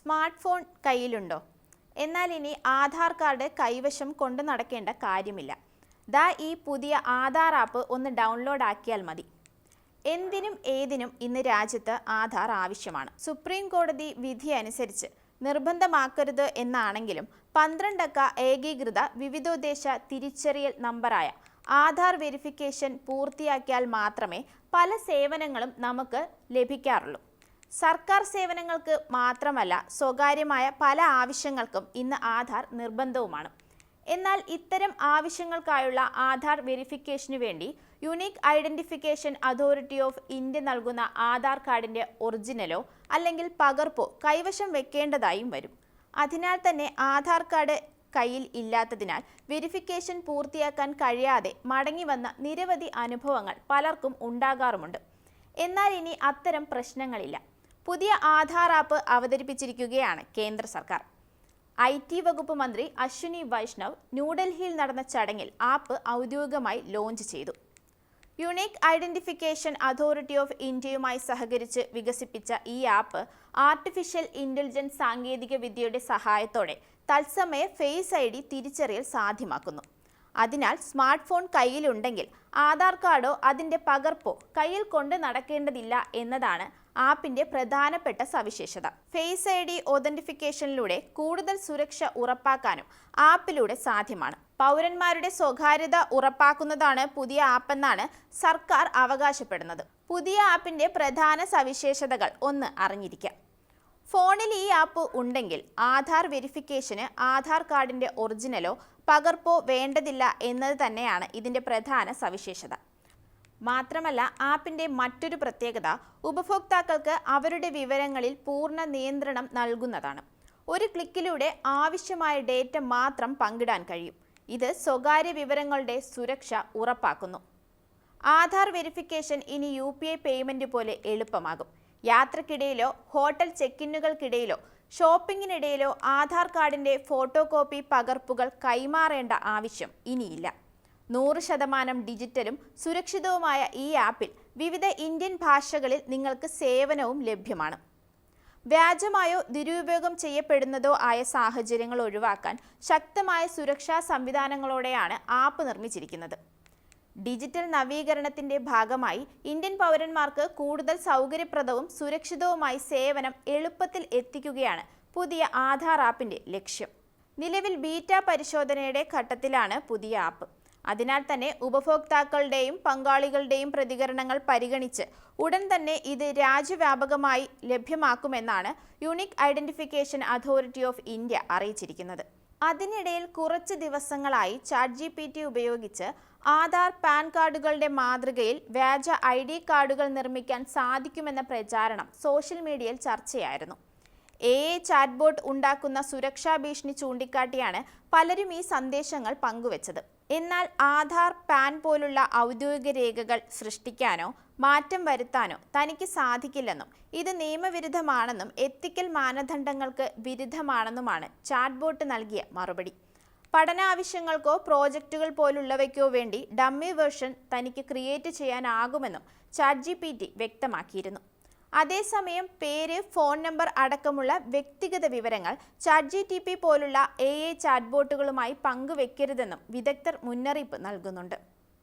Smart phone കയ്യിലുണ്ടോ? എന്നാൽ ഇനി Aadhaar card കൈവശം കൊണ്ടു നടക്കേണ്ട കാര്യമില്ല. ദാ ഈ പുതിയ ആധാർ ആപ്പ് ഒന്ന് ഡൗൺലോഡ് ആക്കിയാൽ മതി. എന്തിനും ഏതിനും ഇന്ന് രാജ്യത്ത് ആധാർ ആവശ്യമാണ്. സുപ്രീം കോടതി വിധി അനുസരിച്ച് നിർബന്ധമാക്കരുത് എന്നാണെങ്കിലും പന്ത്രണ്ടക്ക ഏകീകൃത വിവിധോദ്ദേശ തിരിച്ചറിയൽ നമ്പറായ ആധാർ വെരിഫിക്കേഷൻ പൂർത്തിയാക്കിയാൽ മാത്രമേ പല സേവനങ്ങളും നമുക്ക് ലഭിക്കാറുള്ളൂ. സർക്കാർ സേവനങ്ങൾക്ക് മാത്രമല്ല സ്വകാര്യമായ പല ആവശ്യങ്ങൾക്കും ഇന്ന് ആധാർ നിർബന്ധവുമാണ്. എന്നാൽ ഇത്തരം ആവശ്യങ്ങൾക്കായുള്ള ആധാർ വെരിഫിക്കേഷന് വേണ്ടി unique identification authority of India നൽകുന്ന ആധാർ കാർഡിന്റെ ഒറിജിനലോ അല്ലെങ്കിൽ പകർപ്പോ കൈവശം വെക്കേണ്ടതായും വരും. അതിനാൽ തന്നെ ആധാർ കാർഡ് കയ്യിൽ ഇല്ലാത്തതിനാൽ വെരിഫിക്കേഷൻ പൂർത്തിയാക്കാൻ കഴിയാതെ മടങ്ങി വന്ന നിരവധി അനുഭവങ്ങൾ പലർക്കും ഉണ്ടാകാറുമുണ്ട്. എന്നാൽ ഇനി അത്തരം പ്രശ്നങ്ങളില്ല. പുതിയ ആധാർ ആപ്പ് അവതരിപ്പിച്ചിരിക്കുകയാണ് കേന്ദ്ര സർക്കാർ. ഐ ടി വകുപ്പ് മന്ത്രി അശ്വിനി വൈഷ്ണവ് ന്യൂഡൽഹിയിൽ നടന്ന ചടങ്ങിൽ ആപ്പ് ഔദ്യോഗികമായി ലോഞ്ച് ചെയ്തു. യുണീക്ക് ഐഡന്റിഫിക്കേഷൻ അതോറിറ്റി ഓഫ് ഇന്ത്യയുമായി സഹകരിച്ച് വികസിപ്പിച്ച ഈ ആപ്പ് ആർട്ടിഫിഷ്യൽ ഇന്റലിജൻസ് സാങ്കേതിക വിദ്യയുടെ സഹായത്തോടെ തത്സമയ ഫേസ് ഐ ഡി തിരിച്ചറിയൽ സാധ്യമാക്കുന്നു. അതിനാൽ സ്മാർട്ട് ഫോൺ കയ്യിലുണ്ടെങ്കിൽ ആധാർ കാർഡോ അതിന്റെ പകർപ്പോ കയ്യിൽ കൊണ്ട് നടക്കേണ്ടതില്ല എന്നതാണ് ആപ്പിന്റെ പ്രധാനപ്പെട്ട സവിശേഷത. ഫേസ് ഐ ഡി ഒതന്റിഫിക്കേഷനിലൂടെ കൂടുതൽ സുരക്ഷ ഉറപ്പാക്കാനും ആപ്പിലൂടെ സാധ്യമാണ്. പൗരന്മാരുടെ സ്വകാര്യത ഉറപ്പാക്കുന്നതാണ് പുതിയ ആപ്പെന്നാണ് സർക്കാർ അവകാശപ്പെടുന്നത്. പുതിയ ആപ്പിന്റെ പ്രധാന സവിശേഷതകൾ ഒന്ന് അറിഞ്ഞിരിക്കാം. ഫോണിൽ ഈ ആപ്പ് ഉണ്ടെങ്കിൽ ആധാർ വെരിഫിക്കേഷന് ആധാർ കാർഡിന്റെ ഒറിജിനലോ പകർപ്പോ വേണ്ടതില്ല എന്നത് തന്നെയാണ് ഇതിന്റെ പ്രധാന സവിശേഷത. മാത്രമല്ല ആപ്പിന്റെ മറ്റൊരു പ്രത്യേകത ഉപഭോക്താക്കൾക്ക് അവരുടെ വിവരങ്ങളിൽ പൂർണ നിയന്ത്രണം നൽകുന്നതാണ്. ഒരു ക്ലിക്കിലൂടെ ആവശ്യമായ ഡേറ്റ മാത്രം പങ്കിടാൻ കഴിയും. ഇത് സ്വകാര്യ വിവരങ്ങളുടെ സുരക്ഷ ഉറപ്പാക്കുന്നു. ആധാർ വെരിഫിക്കേഷൻ ഇനി യു പി ഐ പേയ്മെന്റ് പോലെ എളുപ്പമാകും. യാത്രക്കിടയിലോ ഹോട്ടൽ ചെക്കിന്നുകൾക്കിടയിലോ ഷോപ്പിങ്ങിനിടയിലോ ആധാർ കാർഡിന്റെ ഫോട്ടോ കോപ്പി പകർപ്പുകൾ കൈമാറേണ്ട ആവശ്യം ഇനിയില്ല. നൂറ് ശതമാനം ഡിജിറ്റലും സുരക്ഷിതവുമായ ഈ ആപ്പിൽ വിവിധ ഇന്ത്യൻ ഭാഷകളിൽ നിങ്ങൾക്ക് സേവനവും ലഭ്യമാണ്. വ്യാജമായോ ദുരുപയോഗം ചെയ്യപ്പെടുന്നതോ ആയ സാഹചര്യങ്ങൾ ഒഴിവാക്കാൻ ശക്തമായ സുരക്ഷാ സംവിധാനങ്ങളോടെയാണ് ആപ്പ് നിർമ്മിച്ചിരിക്കുന്നത്. ഡിജിറ്റൽ നവീകരണത്തിന്റെ ഭാഗമായി ഇന്ത്യൻ പൗരന്മാർക്ക് കൂടുതൽ സൗകര്യപ്രദവും സുരക്ഷിതവുമായി സേവനം എളുപ്പത്തിൽ എത്തിക്കുകയാണ് പുതിയ ആധാർ ആപ്പിന്റെ ലക്ഷ്യം. നിലവിൽ ബീറ്റ പരിശോധനയുടെ ഘട്ടത്തിലാണ് പുതിയ ആപ്പ്. അതിനാൽ തന്നെ ഉപഭോക്താക്കളുടെയും പങ്കാളികളുടെയും പ്രതികരണങ്ങൾ പരിഗണിച്ച് ഉടൻ തന്നെ ഇത് രാജ്യവ്യാപകമായി ലഭ്യമാക്കുമെന്നാണ് unique identification authority of India അറിയിച്ചിരിക്കുന്നത്. അതിനിടയിൽ കുറച്ച് ദിവസങ്ങളായി ചാറ്റ് ജി പി ടി ഉപയോഗിച്ച് ആധാർ പാൻ കാർഡുകളുടെ മാതൃകയിൽ വ്യാജ ഐ ഡി കാർഡുകൾ നിർമ്മിക്കാൻ സാധിക്കുമെന്ന പ്രചാരണം സോഷ്യൽ മീഡിയയിൽ ചർച്ചയായിരുന്നു. എ എ ചാറ്റ്ബോട്ട് ഉണ്ടാക്കുന്ന സുരക്ഷാ ഭീഷണി ചൂണ്ടിക്കാട്ടിയാണ് പലരും ഈ സന്ദേശങ്ങൾ പങ്കുവച്ചത്. എന്നാൽ ആധാർ പാൻ പോലുള്ള ഔദ്യോഗിക രേഖകൾ സൃഷ്ടിക്കാനോ മാറ്റം വരുത്താനോ തനിക്ക് സാധിക്കില്ലെന്നും ഇത് നിയമവിരുദ്ധമാണെന്നും എത്തിക്കൽ മാനദണ്ഡങ്ങൾക്ക് വിരുദ്ധമാണെന്നുമാണ് ചാറ്റ്ബോട്ട് നൽകിയ മറുപടി. പഠന ആവശ്യങ്ങൾക്കോ പ്രോജക്റ്റുകൾ പോലുള്ളവയ്ക്കോ വേണ്ടി ഡമ്മി വേർഷൻ തനിക്ക് ക്രിയേറ്റ് ചെയ്യാനാകുമെന്നും ചാറ്റ് ജി വ്യക്തമാക്കിയിരുന്നു. അതേസമയം പേര് ഫോൺ നമ്പർ അടക്കമുള്ള വ്യക്തിഗത വിവരങ്ങൾ ചാറ്റ് ജി ടി പി പോലുള്ള എ എ ചാറ്റ്ബോട്ടുകളുമായി പങ്കുവെക്കരുതെന്നും വിദഗ്ധർ മുന്നറിയിപ്പ് നൽകുന്നുണ്ട്.